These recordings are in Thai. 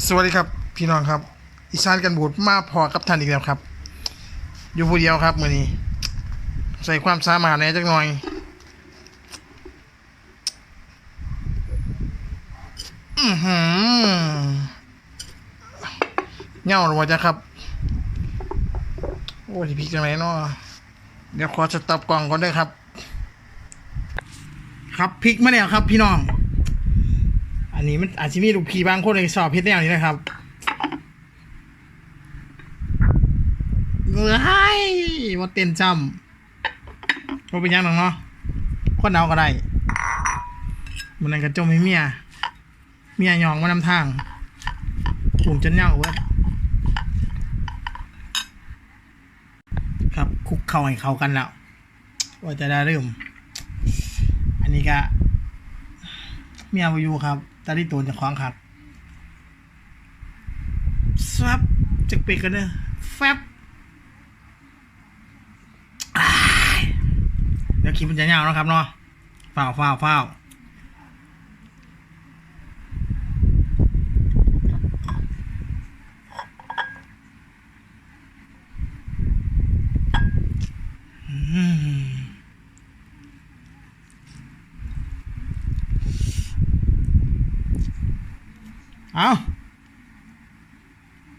สวัสดีครับพี่น้องครับ อีสานกันบูดมาพอกับท่านอีกแล้วครับ อยู่ผู้เดียวครับมือนี้ ใส่ความสามารถในอยจักหน่อย อือหือเงาหรือว่าจะครับ โอ้ยพี่จังไรเนาะเดี๋ยวขอสต็อปกล่องก่อนเด้วยครับ ครับพลิกมาแล้วครับพี่น้อง นนี้มันอาจจะมีลูกพีบางคนในสอบเพชรแนวนี้นะครับเฮ้ยว่าเต้นจำว่าเป็นยังหรอกเนาะคนเอาก็ได้มันนั่นกระจมให้เมีย เมียยองมานำทางปุ่มจนเหย่าเว้ยครับคุกเข่าให้เขากันแล้วว่าจะได้เริ่ม อันนี้ก็เมียบอยู่ครับ ตาที่ตัวจะคล้องขัดสวับจะปิดกันเนอะแฟบเดี๋ยวคลิปมันจะยาวนะครับเนาะฝ้าวฝ้าวฝ้าวอืม เอา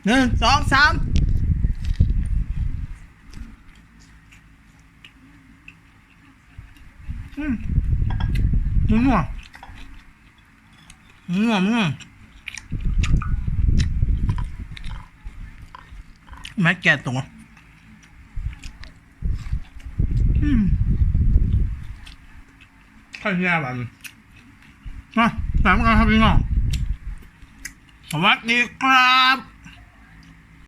หนึ่งสองสามอืมนัวนัวนัวนัวแม่แก่ตัวอืมข้าวเหนียวแบบมาสามกันครับพี่น้อง สวัสดีครับ